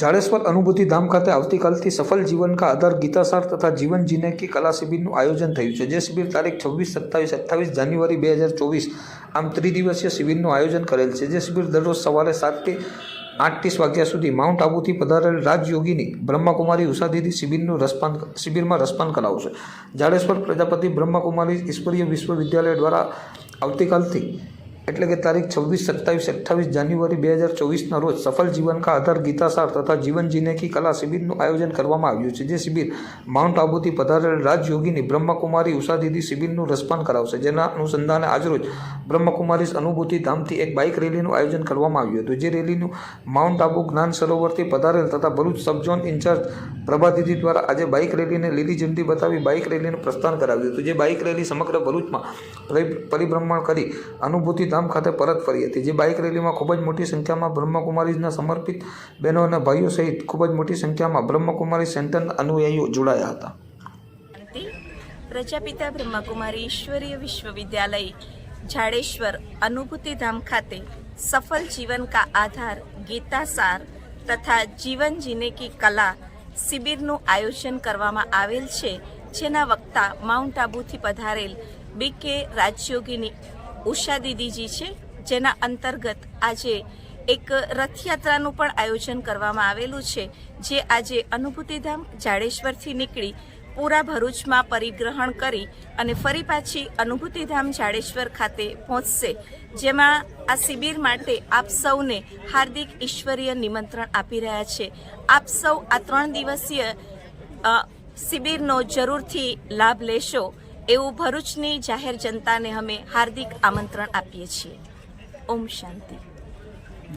જાડેશ્વર અનુભૂતિ ધામ ખાતે આવતીકાલથી સફળ જીવન કા આધાર ગીતાસાર તથા જીવન જીને કી કલા શિબિરનું આયોજન થયું છે, જે શિબિર તારીખ છવ્વીસ, સત્તાવીસ, અઠ્ઠાવીસ જાન્યુઆરી બે હજાર ચોવીસ આમ ત્રિદિવસીય શિબિરનું આયોજન કરેલ છે, જે શિબિર દરરોજ સવારે સાતથી આઠ વાગ્યા સુધી માઉન્ટ આબુથી પધારેલ રાજયોગીની બ્રહ્માકુમારી ઉષાદીદી શિબિરનું રસપાન શિબિરમાં રસપાન કરાવશે. જાડેશ્વર પ્રજાપતિ બ્રહ્માકુમારી ઈશ્વરીય વિશ્વવિદ્યાલય દ્વારા આવતીકાલથી એટલે કે તારીખ છવ્વીસ, સત્તાવીસ, અઠ્ઠાવીસ જાન્યુઆરી બે હજાર ચોવીસના રોજ સફળ જીવન કા આધાર ગીતાસાર તથા જીવન જીને કી કલા શિબિરનું આયોજન કરવામાં આવ્યું છે. જે શિબિર માઉન્ટ આબુથી પધારેલ રાજયોગીની બ્રહ્મકુમારી ઉષાદીદી શિબિરનું રસપાન કરાવશે. જેના અનુસંધાને આજરોજ બ્રહ્મકુમારી અનુભૂતિ ધામથી એક બાઇક રેલીનું આયોજન કરવામાં આવ્યું હતું. જે રેલીનું માઉન્ટ આબુ જ્ઞાન સરોવરથી પધારેલ તથા ભરૂચ સબઝોન ઇન્ચાર્જ પ્રભાદીદી દ્વારા આજે બાઇક રેલીને લીલી ઝંડી બતાવી બાઇક રેલીનું પ્રસ્થાન કરાવ્યું હતું. જે બાઇક રેલી સમગ્ર ભરૂચમાં પરિભ્રમણ કરી અનુભૂતિ ધામ ખાતે પરત ફરી હતી. જે બાઇક રેલીમાં ખૂબ જ મોટી સંખ્યામાં બ્રહ્મકુમારીઝના સમર્પિત બહેનો અને ભાઈઓ સહિત ખૂબ જ મોટી સંખ્યામાં બ્રહ્મકુમારી સેન્ટરના અનુયાયીઓ જોડાયા હતા. પ્રજાપિતા બ્રહ્માકુમારી ઈશ્વરીય વિશ્વવિદ્યાલય જાડેશ્વર અનુભૂતિધામ ખાતે સફલ જીવન કા આધાર, ગીતાસાર તથા જીવન જીને કી કલા શિબિરનું આયોજન કરવામાં આવેલ છે. જેના વક્તા માઉન્ટ આબુથી પધારેલ બી કે રાજયોગીની ઉષા દીદીજી છે, જેના અંતર્ગત આજે એક રથયાત્રાનું પણ આયોજન કરવામાં આવેલું છે, જે આજે અનુભૂતિધામ જાડેશ્વરથી નીકળી પૂરા ભરૂચમાં પરિગ્રહણ કરી અને ફરી પાછી અનુભૂતિધામ જાડેશ્વર ખાતે પહોંચશે, જેમાં આ શિબિર માટે આપ સૌને હાર્દિક ઈશ્વરીય નિમંત્રણ આપી રહ્યા છે. આપ સૌ આ ત્રણ દિવસીય શિબિરનો જરૂરથી લાભ લેશો. એવું ભરૂચની જાહેર જનતાને અમે હાર્દિક આમંત્રણ આપીએ છીએ. ઓમ શાંતિ.